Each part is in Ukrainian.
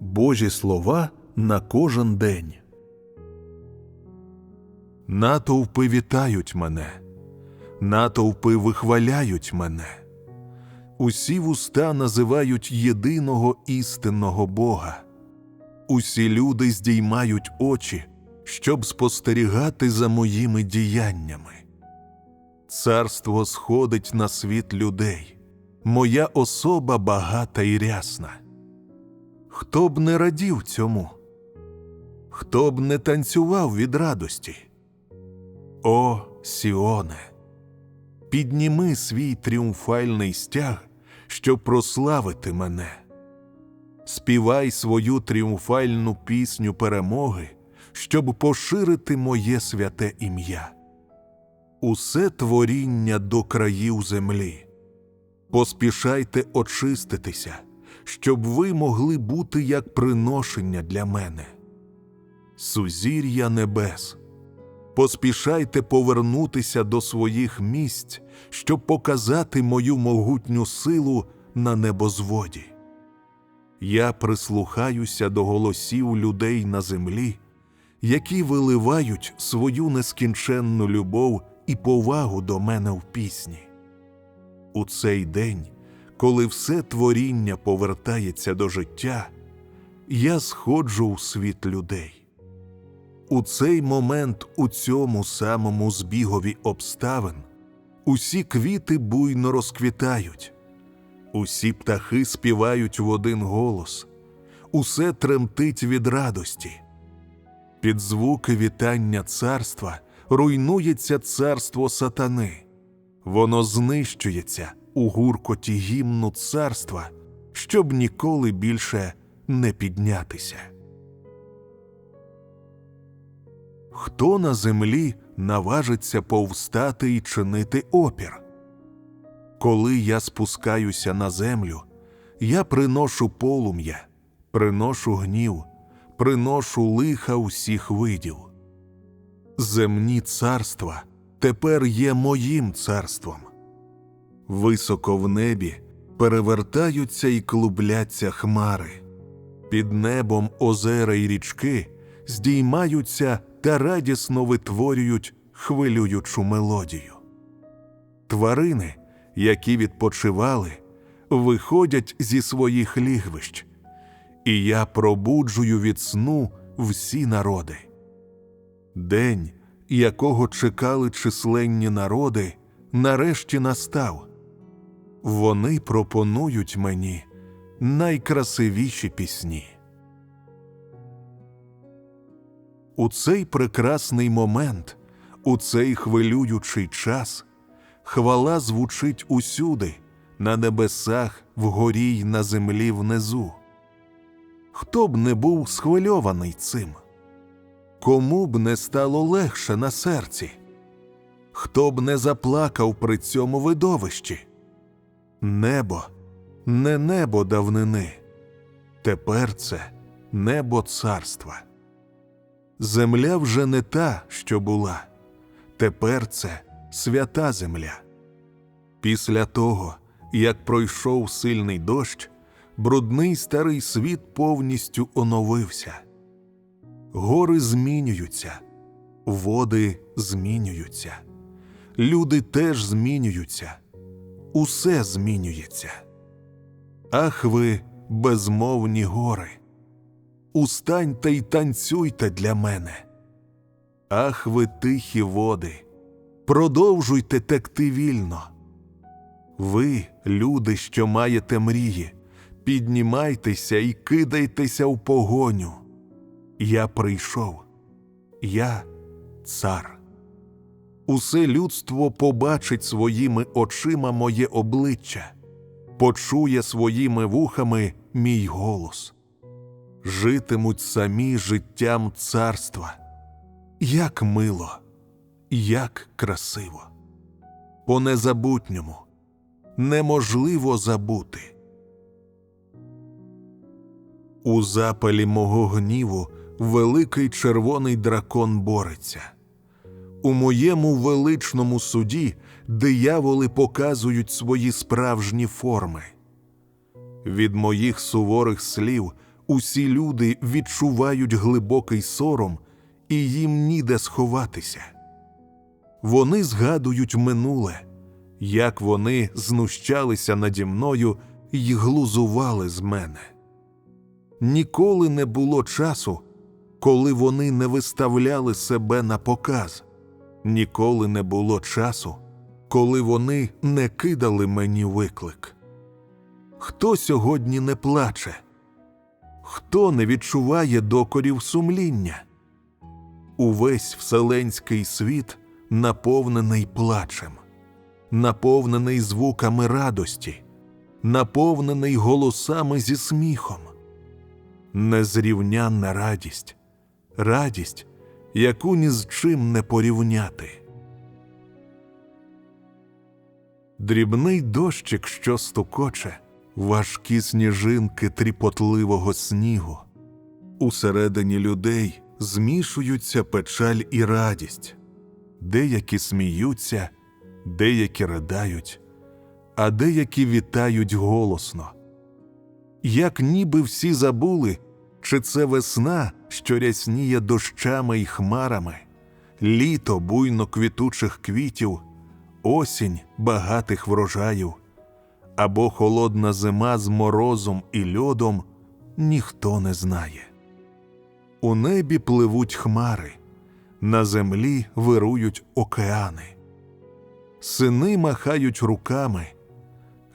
Божі слова на кожен день. Натовпи вітають мене, натовпи вихваляють мене. Усі вуста називають єдиного істинного Бога. Усі люди здіймають очі, щоб спостерігати за моїми діяннями. Царство сходить на світ людей, моя особа багата і рясна. Хто б не радів цьому? Хто б не танцював від радості? О, Сіоне, підніми свій тріумфальний стяг, щоб прославити мене. Співай свою тріумфальну пісню перемоги, щоб поширити моє святе ім'я. Усе творіння до країв землі. Поспішайте очиститися, щоб ви могли бути як приношення для мене. Сузір'я небес, поспішайте повернутися до своїх місць, щоб показати мою могутню силу на небозводі. Я прислухаюся до голосів людей на землі, які виливають свою нескінченну любов і повагу до мене в пісні. У цей день, коли все творіння повертається до життя, я сходжу у світ людей. У цей момент, у цьому самому збігові обставин, усі квіти буйно розквітають, усі птахи співають в один голос, усе тремтить від радості. Під звуки вітання царства руйнується царство сатани, воно знищується у гуркоті гімну царства, щоб ніколи більше не піднятися. Хто на землі наважиться повстати і чинити опір? Коли я спускаюся на землю, я приношу полум'я, приношу гнів, приношу лиха усіх видів. Земні царства тепер є моїм царством. Високо в небі перевертаються і клубляться хмари, під небом озера й річки здіймаються та радісно витворюють хвилюючу мелодію. Тварини, які відпочивали, виходять зі своїх лігвищ, і я пробуджую від сну всі народи. День, якого чекали численні народи, нарешті настав. Вони пропонують мені найкрасивіші пісні. У цей прекрасний момент, у цей хвилюючий час, хвала звучить усюди, на небесах, вгорі й на землі внизу. Хто б не був схвильований цим? Кому б не стало легше на серці? Хто б не заплакав при цьому видовищі? Небо, не небо давнини, тепер це небо царства. Земля вже не та, що була, тепер це свята земля. Після того, як пройшов сильний дощ, брудний старий світ повністю оновився. Гори змінюються, води змінюються, люди теж змінюються, усе змінюється. Ах ви, безмовні гори! Устаньте й танцюйте для мене. Ах ви тихі води, продовжуйте текти вільно. Ви, люди, що маєте мрії, піднімайтеся і кидайтеся в погоню. Я прийшов, я цар. Усе людство побачить своїми очима моє обличчя, почує своїми вухами мій голос. Житимуть самі життям царства. Як мило, як красиво. По незабутньому неможливо забути. У запалі мого гніву великий червоний дракон бореться. У моєму величному суді дияволи показують свої справжні форми. Від моїх суворих слів усі люди відчувають глибокий сором, і їм ніде сховатися. Вони згадують минуле, як вони знущалися наді мною й глузували з мене. Ніколи не було часу, коли вони не виставляли себе на показ, ніколи не було часу, коли вони не кидали мені виклик. Хто сьогодні не плаче? Хто не відчуває докорів сумління? Увесь вселенський світ наповнений плачем, наповнений звуками радості, наповнений голосами зі сміхом. Незрівнянна радість, радість, яку ні з чим не порівняти. Дрібний дощик, що стукоче, важкі сніжинки тріпотливого снігу. Усередині людей змішуються печаль і радість, деякі сміються, деякі riдають, а деякі вітають голосно. Як ніби всі забули, чи це весна, що рясніє дощами й хмарами, літо буйно квітучих квітів, осінь багатих врожаїв, або холодна зима з морозом і льодом ніхто не знає. У небі пливуть хмари, на землі вирують океани. Сини махають руками,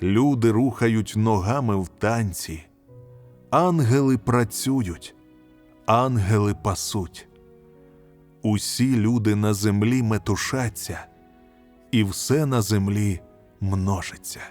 люди рухають ногами в танці, ангели працюють, ангели пасуть. Усі люди на землі метушаться, і все на землі множиться.